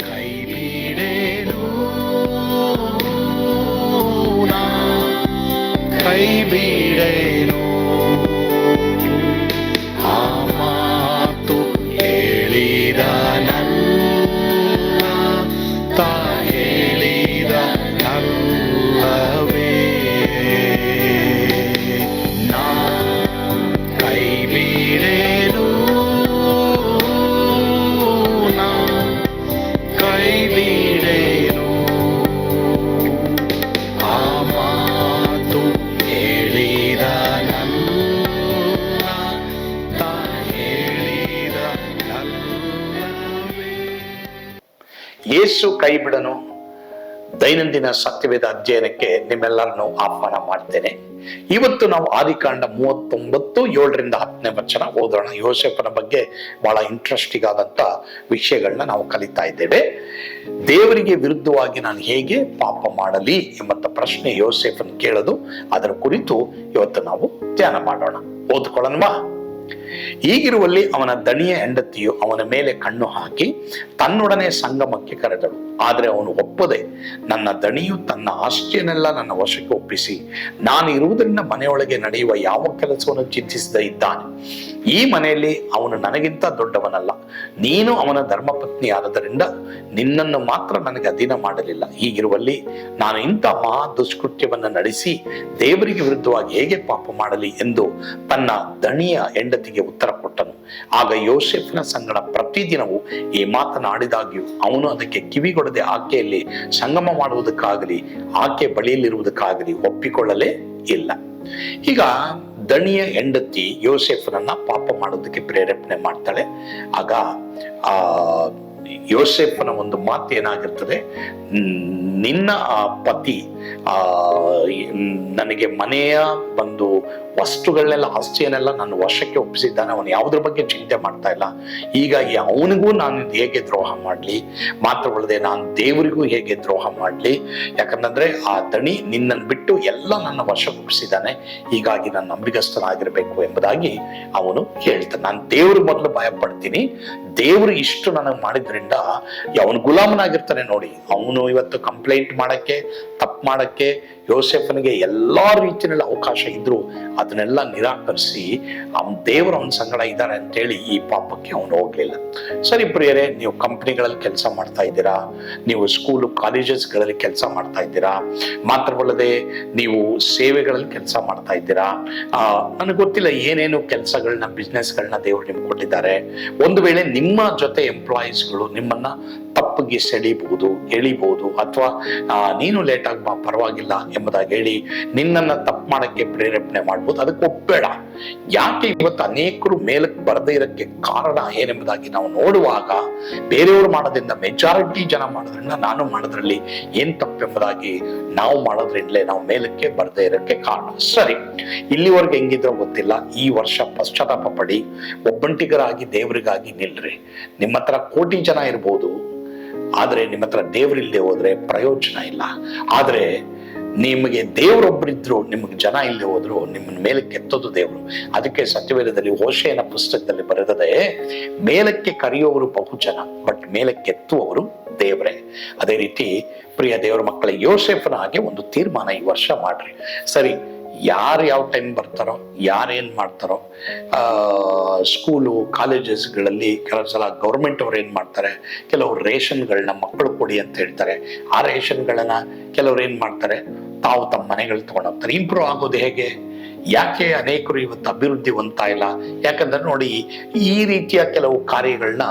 ಕೈ ಬಿಡೇನು ಯೇಸು ಕೈ ಬಿಡನು. ದೈನಂದಿನ ಸತ್ಯವೇದ ಅಧ್ಯಯನಕ್ಕೆ ನಿಮ್ಮೆಲ್ಲರನ್ನು ಆಹ್ವಾನ ಮಾಡ್ತೇನೆ. ಇವತ್ತು ನಾವು ಆದಿಕಾಂಡ ಮೂವತ್ತೊಂಬತ್ತು, ಏಳರಿಂದ ಹತ್ತನೇ ವಚನ ಓದೋಣ. ಯೋಸೆಫನ ಬಗ್ಗೆ ಬಹಳ ಇಂಟ್ರೆಸ್ಟಿಂಗ್ ಆದಂತ ವಿಷಯಗಳನ್ನ ನಾವು ಕಲಿತಾ ಇದ್ದೇವೆ. ದೇವರಿಗೆ ವಿರುದ್ಧವಾಗಿ ನಾನು ಹೇಗೆ ಪಾಪ ಮಾಡಲಿ ಎಂಬಂತ ಪ್ರಶ್ನೆ ಯೋಸೆಫನ್ ಕೇಳೋದು. ಅದರ ಕುರಿತು ಇವತ್ತು ನಾವು ಧ್ಯಾನ ಮಾಡೋಣ. ಓದ್ಕೊಳ್ಳೋಣವಾ? ಹೀಗಿರುವಲ್ಲಿ ಅವನ ದಣಿಯ ಹೆಂಡತಿಯು ಅವನ ಮೇಲೆ ಕಣ್ಣು ಹಾಕಿ ತನ್ನೊಡನೆ ಸಂಗಮಕ್ಕೆ ಕರೆದಳು. ಆದರೆ ಅವನು ಒಪ್ಪದೆ, ನನ್ನ ದಣಿಯು ತನ್ನ ಆಸ್ತಿಯನ್ನೆಲ್ಲ ನನ್ನ ವಶಕ್ಕೆ ಒಪ್ಪಿಸಿ, ನಾನು ಇರುವುದರಿಂದ ಮನೆಯೊಳಗೆ ನಡೆಯುವ ಯಾವ ಕೆಲಸವನ್ನು ಚಿಂತಿಸದೇ ಇದ್ದಾನೆ. ಈ ಮನೆಯಲ್ಲಿ ಅವನು ನನಗಿಂತ ದೊಡ್ಡವನಲ್ಲ. ನೀನು ಅವನ ಧರ್ಮಪತ್ನಿ ಆದದರಿಂದ ನಿನ್ನನ್ನು ಮಾತ್ರ ನನಗೆ ಅಧೀನ ಮಾಡಲಿಲ್ಲ. ಹೀಗಿರುವಲ್ಲಿ ನಾನು ಇಂಥ ಮಹಾ ದುಷ್ಕೃತ್ಯವನ್ನು ನಡೆಸಿ ದೇವರಿಗೆ ವಿರುದ್ಧವಾಗಿ ಹೇಗೆ ಪಾಪ ಮಾಡಲಿ ಎಂದು ತನ್ನ ದಣಿಯ ಹೆಂಡತಿಗೆ ಉತ್ತರ ಕೊಟ್ಟನು. ಆಗ ಯೋಸೆಫ್ನ ಸಂಗಡ ಪ್ರತಿದಿನವೂ ಈ ಮಾತನಾಡಿದಾಗ್ಯೂ ಅವನು ಅದಕ್ಕೆ ಕಿವಿಗೊಡದೆ ಆಕೆಯಲ್ಲಿ ಸಂಗಮ ಮಾಡುವುದಕ್ಕಾಗಲಿ, ಆಕೆ ಬಳಿಯಲ್ಲಿರುವುದಕ್ಕಾಗಲಿ ಒಪ್ಪಿಕೊಳ್ಳಲೇ ಇಲ್ಲ. ಈಗ ದಣಿಯ ಹೆಂಡತಿ ಯೋಸೆಫ್ನನ್ನ ಪಾಪ ಮಾಡೋದಕ್ಕೆ ಪ್ರೇರೇಪಣೆ ಮಾಡ್ತಾಳೆ. ಆಗ, ಆ, ಯೋಸೆಫನ ಒಂದು ಮಾತು ಏನಾಗಿರ್ತದೆ? ನಿನ್ನ ಆ ಪತಿ, ಆ ನನಗೆ ಮನೆಯ ಒಂದು ವಸ್ತುಗಳನ್ನೆಲ್ಲ, ಆಸ್ತಿಯನ್ನೆಲ್ಲ ನನ್ನ ವಶಕ್ಕೆ ಒಪ್ಪಿಸಿದ್ದಾನೆ. ಅವನು ಯಾವುದ್ರ ಬಗ್ಗೆ ಚಿಂತೆ ಮಾಡ್ತಾ ಇಲ್ಲ. ಹೀಗಾಗಿ ಅವನಿಗೂ ನಾನು ಹೇಗೆ ದ್ರೋಹ ಮಾಡಲಿ? ಮಾತ್ರವಲ್ಲದೆ ನಾನು ದೇವರಿಗೂ ಹೇಗೆ ದ್ರೋಹ ಮಾಡಲಿ? ಯಾಕಂತಂದ್ರೆ ಆ ದಣಿ ನಿನ್ನನ್ನು ಬಿಟ್ಟು ಎಲ್ಲ ನನ್ನ ವಶಕ್ಕೆ ಒಪ್ಪಿಸಿದ್ದಾನೆ. ಹೀಗಾಗಿ ನಾನು ನಂಬಿಗಸ್ತನಾಗಿರ್ಬೇಕು ಎಂಬುದಾಗಿ ಅವನು ಹೇಳ್ತಾನೆ. ನಾನು ದೇವ್ರ ಮೊದಲು ಭಯ ಪಡ್ತೀನಿ ದೇವರು ಇಷ್ಟು ನನಗೆ ಮಾಡಿದ್ರಿಂದ ಅವನು ಗುಲಾಮನಾಗಿರ್ತಾನೆ ನೋಡಿ. ಅವನು ಇವತ್ತು ಕಂಪ್ಲೇಂಟ್ ಮಾಡಕ್ಕೆ ತಪ್ಪು ಮಾಡಕ್ಕೆ ಯೋಸೆಫನಿಗೆ ಎಲ್ಲ ರೀತಿಯಲ್ಲಿ ಅವಕಾಶ ಇದ್ರು ಅದನ್ನೆಲ್ಲ ನಿರಾಕರಿಸಿ ಅವನ ದೇವರು ಅವನ ಸಂಗಡ ಇದ್ದಾರೆ ಅಂತೇಳಿ ಈ ಪಾಪಕ್ಕೆ ಅವನು ಹೋಗ್ಲಿಲ್ಲ. ಸರಿ ಪ್ರಿಯರೇ, ನೀವು ಕಂಪ್ನಿಗಳಲ್ಲಿ ಕೆಲಸ ಮಾಡ್ತಾ ಇದ್ದೀರಾ? ನೀವು ಸ್ಕೂಲು ಕಾಲೇಜಸ್ಗಳಲ್ಲಿ ಕೆಲಸ ಮಾಡ್ತಾ ಇದ್ದೀರಾ? ಮಾತ್ರವಲ್ಲದೆ ನೀವು ಸೇವೆಗಳಲ್ಲಿ ಕೆಲಸ ಮಾಡ್ತಾ ಇದ್ದೀರಾ? ನನಗೆ ಗೊತ್ತಿಲ್ಲ ಏನೇನು ಕೆಲಸಗಳನ್ನ ಬಿಸ್ನೆಸ್ಗಳನ್ನ ದೇವರು ನಿಮ್ಗೆ ಕೊಟ್ಟಿದ್ದಾರೆ. ಒಂದು ವೇಳೆ ನಿಮ್ಮ ಜೊತೆ ಎಂಪ್ಲಾಯೀಸ್ಗಳು ನಿಮ್ಮನ್ನ ತಪ್ಪಿಗೆ ಸೆಳಿಬಹುದು, ಎಳಿಬಹುದು, ಅಥವಾ ನೀನು ಲೇಟ್ ಆಗ್ಬಾ ಪರವಾಗಿಲ್ಲ ಎಂಬುದಾಗಿ ಹೇಳಿ ನಿನ್ನನ್ನು ತಪ್ಪು ಮಾಡಕ್ಕೆ ಪ್ರೇರೇಪಣೆ ಮಾಡ್ಬೋದು. ಅದಕ್ಕೆ ಒಪ್ಪಬೇಡ ಯಾಕೆ ಇವತ್ತು ಅನೇಕರು ಮೇಲಕ್ಕೆ ಬರದೇ ಇರೋಕ್ಕೆ ಕಾರಣ ಏನೆಂಬುದಾಗಿ ನಾವು ನೋಡುವಾಗ ಬೇರೆಯವರು ಮಾಡೋದ್ರಿಂದ ಮೆಜಾರಿಟಿ ಜನ ಮಾಡೋದ್ರಿಂದ, ನಾನು ಮಾಡೋದ್ರಲ್ಲಿ ಏನ್ ತಪ್ಪೆಂಬುದಾಗಿ ನಾವು ಮಾಡೋದ್ರಿಂದಲೇ ನಾವು ಮೇಲಕ್ಕೆ ಬರದೇ ಇರೋಕ್ಕೆ ಕಾರಣ. ಸರಿ, ಇಲ್ಲಿವರೆಗೆ ಹೆಂಗಿದ್ರೋ ಗೊತ್ತಿಲ್ಲ. ಈ ವರ್ಷ ಪಶ್ಚಾತ್ತಾಪ ಪಡಿ. ಒಬ್ಬಂಟಿಗರಾಗಿ ದೇವರಿಗಾಗಿ ನಿಲ್ರಿ. ನಿಮ್ಮ ಹತ್ರ ಕೋಟಿ ಜನ ಇರ್ಬೋದು. ಆದ್ರೆ ನಿಮ್ಮ ಹತ್ರ ದೇವರಿಲ್ಲದೆ ಹೋದ್ರೆ ಪ್ರಯೋಜನ ಇಲ್ಲ. ಆದ್ರೆ ನಿಮಗೆ ದೇವರೊಬ್ಬರಿದ್ರು ನಿಮಗೆ ಜನ ಇಲ್ಲಿ ಹೋದ್ರು, ನಿಮ್ಮನ್ನ ಮೇಲೆ ಕೆತ್ತೋದು ದೇವರು. ಅದಕ್ಕೆ ಸತ್ಯವೇದದಲ್ಲಿ ಹೋಶೆಯನ ಪುಸ್ತಕದಲ್ಲಿ ಬರೆದದೆ, ಮೇಲಕ್ಕೆ ಕರೆಯುವವರು ಬಹು ಜನ ಬಟ್ ಮೇಲೆ ಕೆತ್ತುವವರು ದೇವರೇ. ಅದೇ ರೀತಿ, ಪ್ರಿಯ ದೇವರ ಮಕ್ಕಳ, ಯೋಸೆಫನ ಹಾಗೆ ಒಂದು ತೀರ್ಮಾನ ಈ ವರ್ಷ ಮಾಡ್ರಿ. ಸರಿ ಯಾರು ಯಾವ ಟೈಮ್ ಬರ್ತಾರೋ ಯಾರೇನ್ ಮಾಡ್ತಾರೋ, ಆ ಸ್ಕೂಲು ಕಾಲೇಜಸ್ಗಳಲ್ಲಿ ಕೆಲವು ಸಲ ಗೌರ್ಮೆಂಟ್ ಅವ್ರು ಏನು ಮಾಡ್ತಾರೆ ಕೆಲವರು ರೇಷನ್ಗಳನ್ನ ಮಕ್ಕಳು ಕೊಡಿ ಅಂತ ಹೇಳ್ತಾರೆ. ಆ ರೇಷನ್ಗಳನ್ನ ಕೆಲವ್ರು ಏನು ಮಾಡ್ತಾರೆ, ತಾವು ತಮ್ಮ ಮನೆಗಳು ತಗೊಂಡೋಗ್ತಾರೆ ಇಂಪ್ರೂವ್ ಆಗೋದು ಹೇಗೆ? ಯಾಕೆ ಅನೇಕರು ಇವತ್ತು ಅಭಿವೃದ್ಧಿ ಹೊಂದ್ತಾ ಇಲ್ಲ? ಯಾಕಂದ್ರೆ ನೋಡಿ, ಈ ರೀತಿಯ ಕೆಲವು ಕಾರ್ಯಗಳನ್ನ,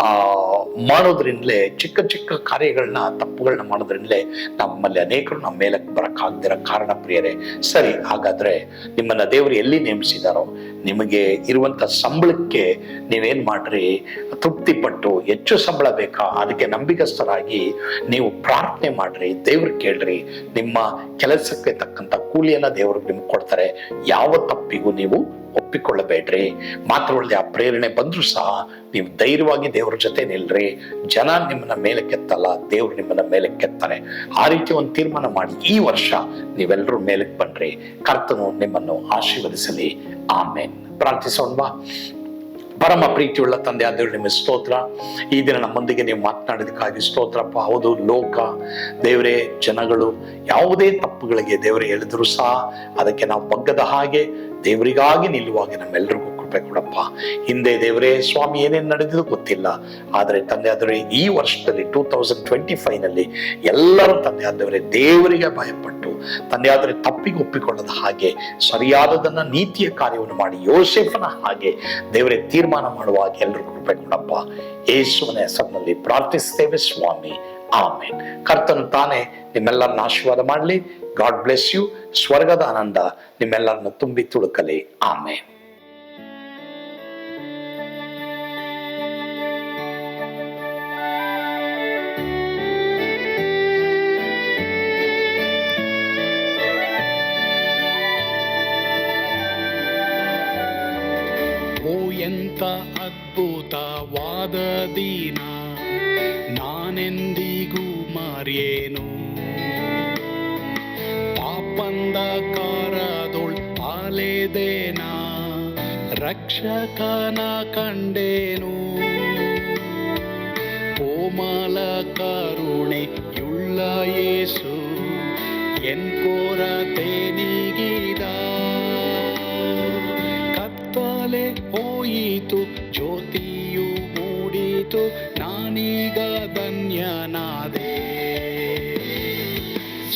ಆ, ಮಾಡೋದ್ರಿಂದಲೇ, ಚಿಕ್ಕ ಚಿಕ್ಕ ಕಾರ್ಯಗಳನ್ನ ತಪ್ಪುಗಳನ್ನ ಮಾಡೋದ್ರಿಂದಲೇ ನಮ್ಮಲ್ಲಿ ಅನೇಕರು ನಮ್ಮ ಮೇಲಕ್ಕೆ ಬರಕ್ಕಾಗ್ದಿರೋ ಕಾರಣ ಪ್ರಿಯರೇ. ಸರಿ, ಹಾಗಾದ್ರೆ ನಿಮ್ಮನ್ನ ದೇವರು ಎಲ್ಲಿ ನೇಮಿಸಿದಾರೋ ನಿಮಗೆ ಇರುವಂತ ಸಂಬಳಕ್ಕೆ ನೀವೇನ್ ಮಾಡ್ರಿ? ತೃಪ್ತಿ ಪಟ್ಟು ಹೆಚ್ಚು ಸಂಬಳ ಬೇಕಾ? ಅದಕ್ಕೆ ನಂಬಿಕಸ್ಥರಾಗಿ ನೀವು ಪ್ರಾರ್ಥನೆ ಮಾಡ್ರಿ. ದೇವ್ರಿಗೆ ಕೇಳ್ರಿ. ನಿಮ್ಮ ಕೆಲಸಕ್ಕೆ ತಕ್ಕಂತ ಕೂಲಿಯನ್ನು ದೇವ್ರಿಗೆ ನಿಮ್ಗೆ ಕೊಡ್ತಾರೆ. ಯಾವ ತಪ್ಪಿಗೂ ನೀವು ಒಪ್ಪಿಕೊಳ್ಳಬೇಡ್ರಿ. ಮಾತ್ರವಲ್ಲದೆ ಆ ಪ್ರೇರಣೆ ಬಂದ್ರು ಸಹ ನೀವು ಧೈರ್ಯವಾಗಿ ದೇವರ ಜೊತೆ ನಿಲ್ರಿ. ಜನ ನಿಮ್ಮನ್ನ ಮೇಲೆ ಕೆತ್ತಲ್ಲ, ದೇವ್ರು ನಿಮ್ಮನ್ನ ಮೇಲೆ ಕೆತ್ತಾರೆ. ಆ ರೀತಿ ಒಂದು ತೀರ್ಮಾನ ಮಾಡಿ ಈ ವರ್ಷ ನೀವೆಲ್ಲರೂ ಮೇಲಕ್ಕೆ ಬನ್ರಿ. ಕರ್ತನು ನಿಮ್ಮನ್ನು ಆಶೀರ್ವದಿಸಲಿ. ಆಮೇನ್. ಪ್ರಾರ್ಥಿಸೋಣವಾ. ಪರಮ ಪ್ರೀತಿಯುಳ್ಳ ತಂದೆ ಆದರೂ ನಿಮ್ಮ ಸ್ತೋತ್ರ. ಈ ದಿನ ನಮ್ಮೊಂದಿಗೆ ನೀವು ಮಾತನಾಡಿದಕ್ಕಾಗಿ ಸ್ತೋತ್ರಪ್ಪ. ಹೌದು, ಲೋಕ, ದೇವರೇ, ಜನಗಳು ಯಾವುದೇ ತಪ್ಪುಗಳಿಗೆ ದೇವರೇ ಎಳೆದರೂ ಸಹ ಅದಕ್ಕೆ ನಾವು ಬಗ್ಗದ ಹಾಗೆ ದೇವರಿಗಾಗಿ ನಿಲ್ಲುವಾಗ ನಮ್ಮೆಲ್ಲರಿಗೂ ಕೃಪೆ ಕೊಡಪ್ಪ. ಹಿಂದೆ ದೇವರೇ, ಸ್ವಾಮಿ ಏನೇನು ನಡೆದಿದ್ದು ಗೊತ್ತಿಲ್ಲ. ಆದರೆ ತಂದೆ ಆದರೆ ಈ ವರ್ಷದಲ್ಲಿ ಟೂ ತೌಸಂಡ್ ಟ್ವೆಂಟಿ ಫೈವ್ನಲ್ಲಿ ಎಲ್ಲರೂ ತಂದೆ ಆದವರೇ ದೇವರಿಗೆ ಭಯಪಟ್ಟು, ತಂದೆ ಆದರೆ ತಪ್ಪಿಗೆ ಒಪ್ಪಿಕೊಳ್ಳದ ಹಾಗೆ, ಸರಿಯಾದದನ್ನ ನೀತಿಯ ಕಾರ್ಯವನ್ನು ಮಾಡಿ ಯೋಸೆಫನ ಹಾಗೆ ದೇವರೇ ತೀರ್ಮಾನ ಮಾಡುವಾಗ ಎಲ್ಲರೂ ಕೃಪೆ ಕೊಡಪ್ಪ. ಯೇಸುವನ ಹೆಸರಿನಲ್ಲಿ ಪ್ರಾರ್ಥಿಸ್ತೇವೆ ಸ್ವಾಮಿ. ಆಮೇನ್. ಕರ್ತನು ತಾನೇ ನಿಮ್ಮೆಲ್ಲರನ್ನ ಆಶೀರ್ವಾದ ಮಾಡಲಿ. God bless you. ಸ್ವರ್ಗದ ಆನಂದ ನಿಮ್ಮೆಲ್ಲರನ್ನ ತುಂಬಿ ತುಳುಕಲಿ. ಆಮೇನ್. ಎಂತ ಅದ್ಭುತವಾದ ದಿನ. ನಾನೆಂದಿಗೂ ಮರೆಯೇನು ಪಾಪಂದ ಕಾರದೊಳ್ ಪಾಲೆದೇನ? ರಕ್ಷಕನ ಕಂಡೇನು? ಕೋಮಲ ಕರುಣೆ ಎನ್ ಕೋರ ನೀಗಿದ. ಕತ್ತಲೆ ಹೋಯಿತು, ಜ್ಯೋತಿಯು ಮೂಡಿತು, ನಾನೀಗ ಧನ್ಯನಾದೆ.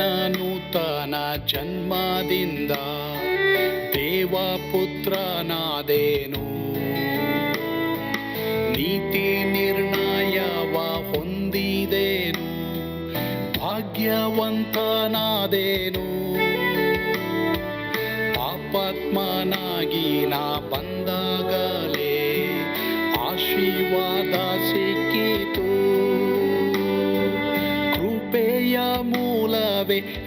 ನೂತನ ಜನ್ಮದಿಂದ ದೇವಪುತ್ರನಾದೇನು ನೀತಿ ನಿರ್ಣಯವ ಹೊಂದಿದೇನು ಭಾಗ್ಯವಂತನಾದೇನು. ಪಾಪಾತ್ಮನಾಗಿ ನಾ ಬಂದಾಗಲೇ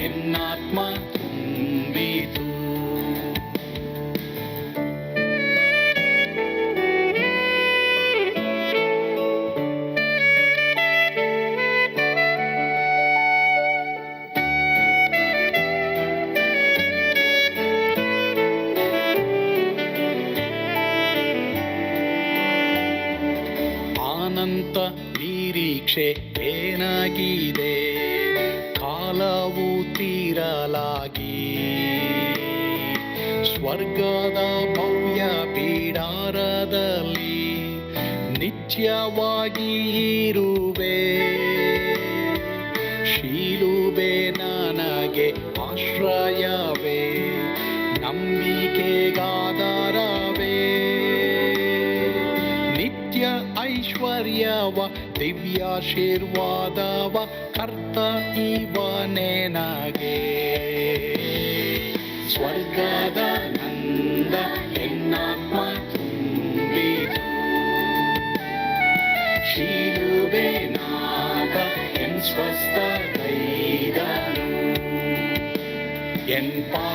ನಂದ ಎನ್ನಾತ್ಮ ತುಂಬಿತು ಆನಂತ ನಿರೀಕ್ಷೆ ಏನಾಗಿದೆ ಕಾಲವು ತೀರಲಾಗಿ ಸ್ವರ್ಗದ ಭವ್ಯ ಪೀಡಾರದಲ್ಲಿ ನಿತ್ಯವಾಗಿ ಇರುವೆ. ಶೀಲುಬೆ ನನಗೆ ಆಶ್ರಯವೇ. ನಂಬಿಕೆಗಾದಾರವೇ ಐಶ್ವರ್ಯವ ದಿವ್ಯಾಶೀರ್ವಾದವ ಕರ್ತ ಇವನೇ ನಗೆ ಸ್ವರ್ಗದ ನಂದ ಎನ್ನಾತ್ಮ ತುಂಬಿತು ಶಿಲುಬೆನಾದ ಎನ್ ಸ್ವಸ್ಥ ಕೈದನು ಎನ್ ಪಾ